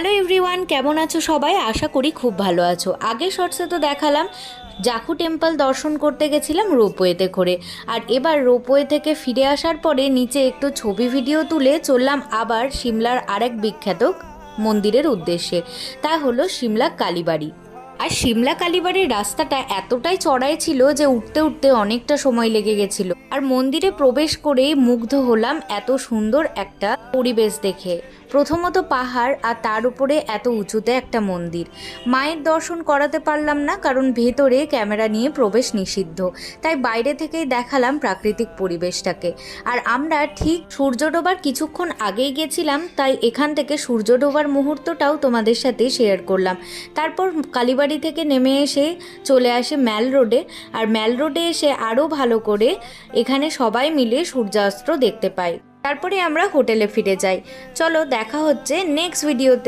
Hello everyone কেমন আছো সবাই? আশা করি খুব ভালো আছো। আগে শর্টসে তো দেখালাম জাখু টেম্পল দর্শন করতে গেছিলাম রোপওয়েতে করে। আর এবার রোপওয়ে থেকে ফিরে আসার পরে নিচে একটু ছবি ভিডিও তুলে চললাম আবার সিমলার আরেক বিখ্যাত মন্দিরের উদ্দেশ্যে। তা হলো সিমলা কালীবাড়ি। আর সিমলা কালীবাড়ির রাস্তাটা এতটাই চড়াই ছিল যে উঠতে উঠতে অনেকটা সময় লেগে গেছিল। আর মন্দিরে প্রবেশ করেই মুগ্ধ হলাম এত সুন্দর একটা পরিবেশ দেখে। প্রথমত পাহাড় আর তার উপরে এত উঁচুতে একটা মন্দির। মায়ের দর্শন করাতে পারলাম না কারণ ভেতরে ক্যামেরা নিয়ে প্রবেশ নিষিদ্ধ। তাই বাইরে থেকেই দেখালাম প্রাকৃতিক পরিবেশটাকে। আর আমরা ঠিক সূর্য ডোবার কিছুক্ষণ আগেই গেছিলাম, তাই এখান থেকে সূর্য ডোবার মুহূর্তটাও তোমাদের সাথে শেয়ার করলাম। তারপর কালীবাড়ি থেকে নেমে এসে চলে আসে ম্যাল রোডে। আর ম্যাল রোডে এসে আরও ভালো করে এখানে সবাই মিলে সূর্যাস্ত দেখতে পাই তারপরে আমরা হোটেলে ফিরে যাই। চলো দেখা হচ্ছে নেক্সট ভিডিওতে।